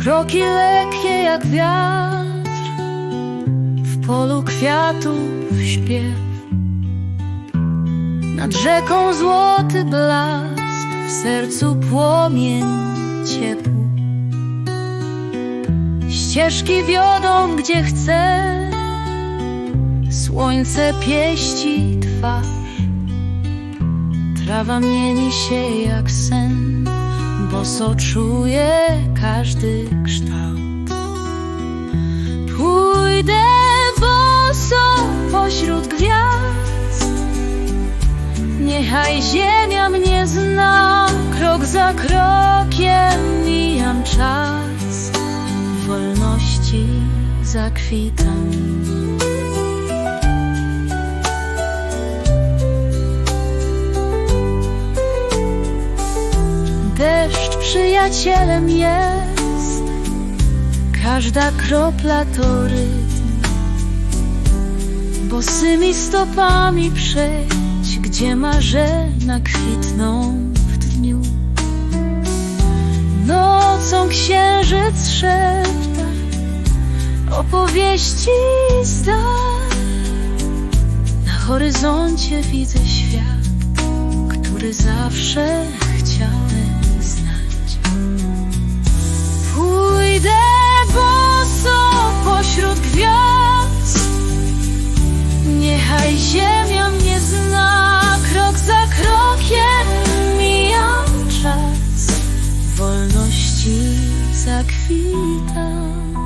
Kroki lekkie jak wiatr W polu kwiatów śpiew. Nad rzeką złoty blask W sercu płomień ciepły. Ścieżki wiodą gdzie chcę Słońce pieści twarz. Trawa mieni się jak sen Bo so czuje każdy kształt. Pójdę boso pośród gwiazd. Niechaj ziemia mnie zna Krok za krokiem mijam czas. Wolności zakwitam. Deszcz przyjacielem jest. Każda kropla to rytm Bosymi stopami przejść Gdzie marzena kwitną w dniu. Nocą księżyc szepta Opowieści zdań Na horyzoncie widzę świat Który zawsze chciałem Niechaj ziemia mnie zna Krok za krokiem mijam czas. Wolności zakwitam